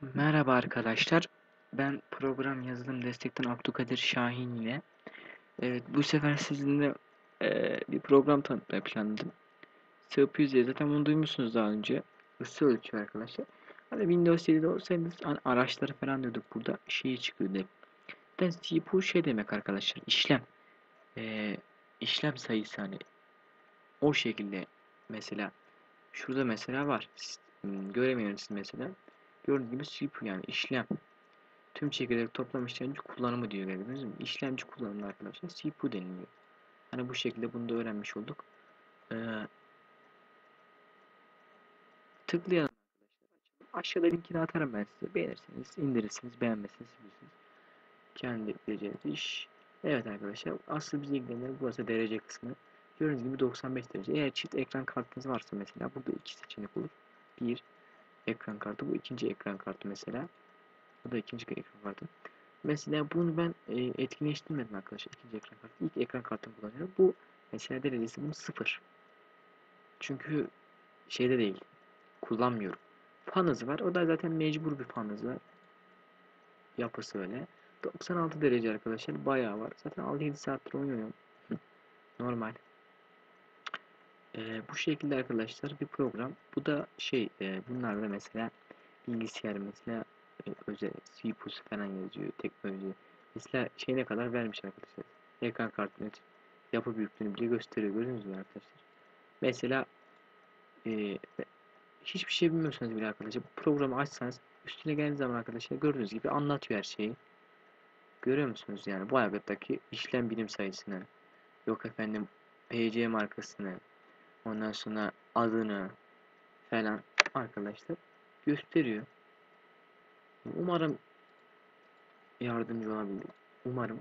Merhaba arkadaşlar. Ben program yazılım destekten Abdülkadir Şahin yine. Evet, bu sefer sizinle eee, bir program tanıtmayı planladım. CPU diye zaten bunu duymuşsunuz daha önce. Isı ölçüyor arkadaşlar. Hani Windows 7'de olsaydı hani araçları falan diyorduk burada. Şeyi çıkıyordu hep. Zaten CPU şey demek arkadaşlar. işlem. Eee, işlem sayısı hani. O şekilde mesela. Şurada mesela var. Hmm, göremiyorsunuz mesela. Gördüğünüz gibi yani işlem. Tüm çekirdek toplam işlemci kullanımı diyor gördünüz mü? İşlemci kullanımı arkadaşlar CPU deniliyor. Hani bu şekilde bunu da öğrenmiş olduk. Ee, tıklayalım arkadaşlar. Aşağıda linkini atarım ben size. Beğenirseniz indirirsiniz, beğenmezseniz bilirsiniz. Kendi ekleyeceğiniz iş. Evet arkadaşlar asıl bizi ilgilenir burası derece kısmı. Gördüğünüz gibi 95 derece. Eğer çift ekran kartınız varsa mesela burada iki seçenek olur. Bir ekran kartı bu ikinci ekran kartı mesela. Bu da ikinci ekran kartı. Mesela bunu ben e, etkinleştirmedim arkadaşlar. ikinci ekran kartı. İlk ekran kartını kullanıyorum. Bu mesela derecesi bunun sıfır. Çünkü şeyde değil. Kullanmıyorum. Fan hızı var. O da zaten mecbur bir fan hızı. Yapısı öyle. 96 derece arkadaşlar. Bayağı var. Zaten 6-7 saattir oynuyorum. Normal. Ee, bu şekilde arkadaşlar bir program. Bu da şey e, bunlar da mesela bilgisayar mesela e, özel CPU'su falan yazıyor teknoloji. Mesela şeyine kadar vermiş arkadaşlar. Ekran kartının yapı büyüklüğünü bile gösteriyor. Gördünüz mü arkadaşlar? Mesela e, hiçbir şey bilmiyorsanız bile arkadaşlar bu programı açsanız üstüne geldiğiniz zaman arkadaşlar gördüğünüz gibi anlatıyor her şeyi. Görüyor musunuz yani bu ayaktaki işlem birim sayısını yok efendim PC markasını ondan sonra adını falan arkadaşlar gösteriyor. Umarım yardımcı olabildim. Umarım.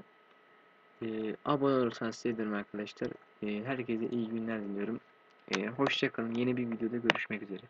Ee, abone olursanız sevinirim arkadaşlar. Ee, herkese iyi günler diliyorum. Ee, hoşçakalın. Yeni bir videoda görüşmek üzere.